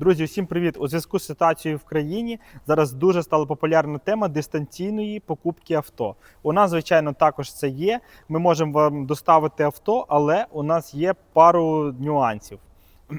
Друзі, всім привіт! У зв'язку з ситуацією в країні зараз дуже стала популярна тема дистанційної покупки авто. У нас, звичайно, також це є. Ми можемо вам доставити авто, але у нас є пару нюансів.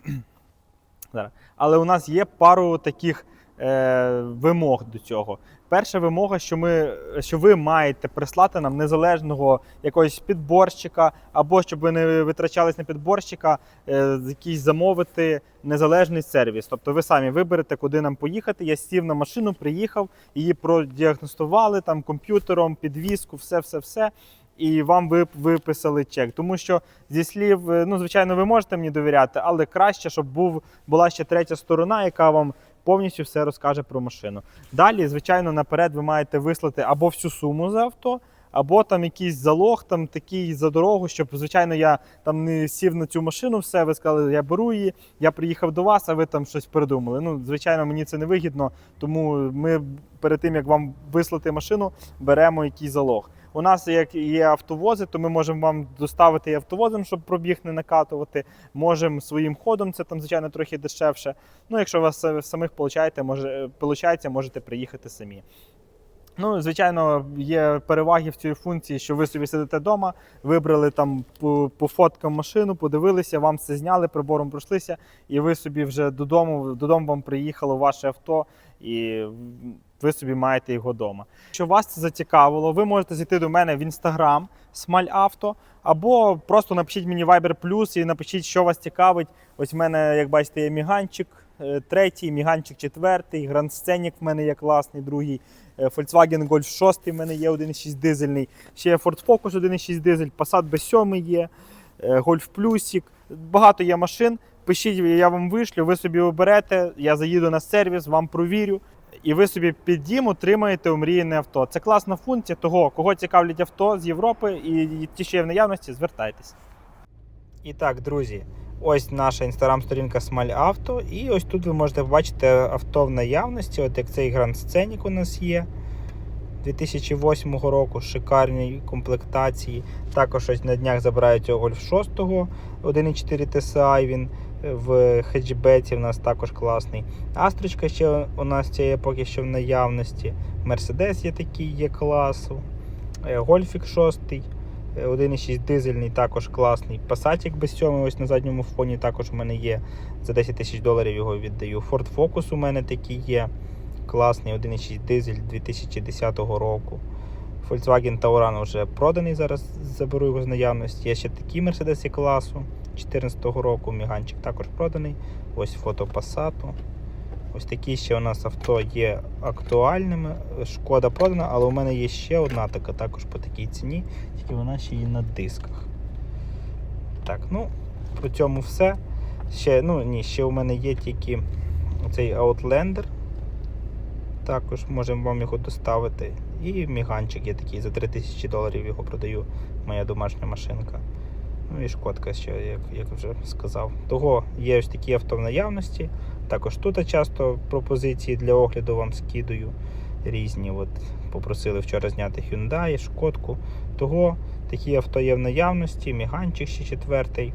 Але у нас є пару таких е, вимог до цього. Перша вимога, що ми що ви маєте прислати нам незалежного якогось підборщика, або щоб ви не витрачались на підборщика, е, якийсь замовити незалежний сервіс. Тобто ви самі виберете, куди нам поїхати. Я сів на машину, приїхав, її продіагностували там комп'ютером, підвізку, все, все, все. І вам вип- виписали чек. Тому що зі слів, е, ну звичайно, ви можете мені довіряти, але краще, щоб був була ще третя сторона, яка вам повністю все розкаже про машину. Далі, звичайно, наперед ви маєте вислати або всю суму за авто, або там якийсь залог, там такий за дорогу, щоб, звичайно, я там не сів на цю машину, все, ви сказали, я беру її, я приїхав до вас, а ви там щось придумали. Ну, звичайно, мені це не вигідно, тому ми перед тим, як вам вислати машину, беремо якийсь залог. У нас як є автовози, то ми можемо вам доставити і автовозом, щоб пробіг не накатувати. Можемо своїм ходом, це там, звичайно, трохи дешевше. Ну, якщо у вас е, самих получаєте, може, получається, можете приїхати самі. Ну, звичайно, є переваги в цій функції, що ви собі сидите вдома, вибрали там по, по фоткам машину, подивилися, вам все зняли, прибором пройшлися, і ви собі вже додому, додому вам приїхало ваше авто, і ви собі маєте його вдома. Якщо вас це зацікавило, ви можете зайти до мене в інстаграм Смаль Авто, або просто напишіть мені Viber Plus і напишіть, що вас цікавить. Ось в мене, як бачите, є міганчик е, третій, міганчик четвертий, Гранд Сценік в мене є класний, другий. е, Volkswagen Golf 6 в мене є 1.6 дизельний. Ще є Ford Focus 1.6 дизель, Passat B7 є, е, Golf Plusик. Багато є машин. Пишіть, я вам вишлю, ви собі оберете, я заїду на сервіс, вам провірю. І ви собі під дім отримаєте омріяне авто. Це класна функція того, кого цікавлять авто з Європи, і ті, що є в наявності, звертайтеся. І так, друзі, ось наша інстаграм-сторінка Smile І ось тут ви можете побачити авто в наявності. От як цей Grand Scenic у нас є 2008 року, шикарній комплектації. Також ось на днях забирають цього Golf 6 1.4 TSI. Він в хеджбеці в нас також класний. Астрочка ще у нас це є поки що в наявності. Мерседес є такий є класу. Е, Гольфік 6. е, 1.6 дизельний також класний. Passatик без 7 ось на задньому фоні також у мене є. За 10 тисяч доларів його віддаю. Ford Focus у мене такий є. Класний 1.6 дизель 2010 року. Volkswagen Tauran вже проданий зараз, заберу його з наявності. Є ще такі Mercedes класу 2014 року. Міганчик також проданий. Ось фото Passat. Ось такі ще у нас авто є актуальними. Шкода продана, але у мене є ще одна така також по такій ціні, тільки вона ще є на дисках. Так, ну, по цьому все. Ще, ну ні, ще у мене є тільки цей Outlander. Також можемо вам його доставити. І міганчик є такий, за 3000 доларів його продаю. Моя домашня машинка. Ну і шкодка ще, як, як вже сказав. Того є ось такі авто в наявності. Також тут часто пропозиції для огляду вам скидаю різні. От Попросили вчора зняти Hyundai, шкодку. Того такі авто є в наявності, міганчик ще четвертий.